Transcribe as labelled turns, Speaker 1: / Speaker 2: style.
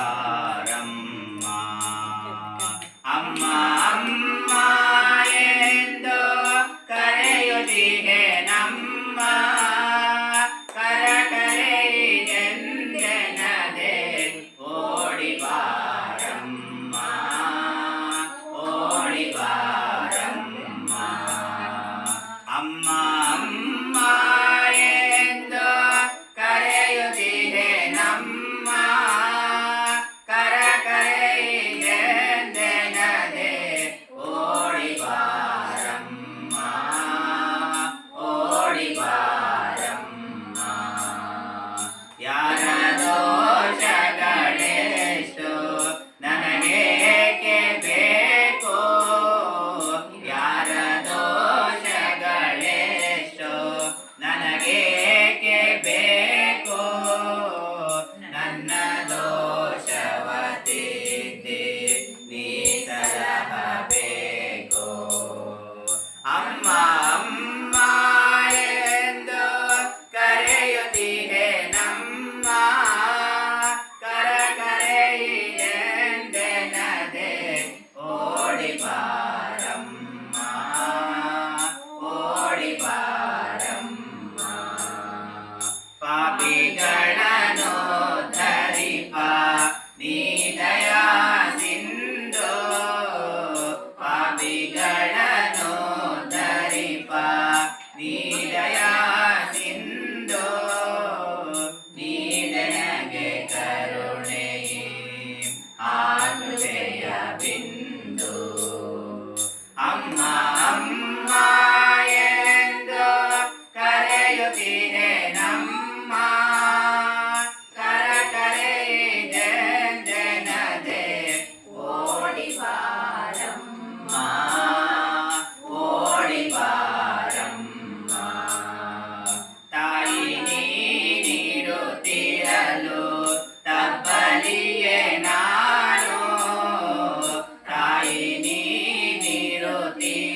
Speaker 1: பாரம்மா அம்மா அம்மா ஏந்தோ கரையொதிகே நம்மா ಪಾಪಿಗಳನ್ನು ಧರಿಪ ನೀ ದಯ ಸಿಂಧು ಪಾಪಿಗಳನ್ನು ಧರಿಪ ನೀ ದಯ ಸಿಂಧು, ನೀ ನನಗೆ ಕರುಣೆಯೇ. ಆ ಬಿಂದು, ಅಮ್ಮ me.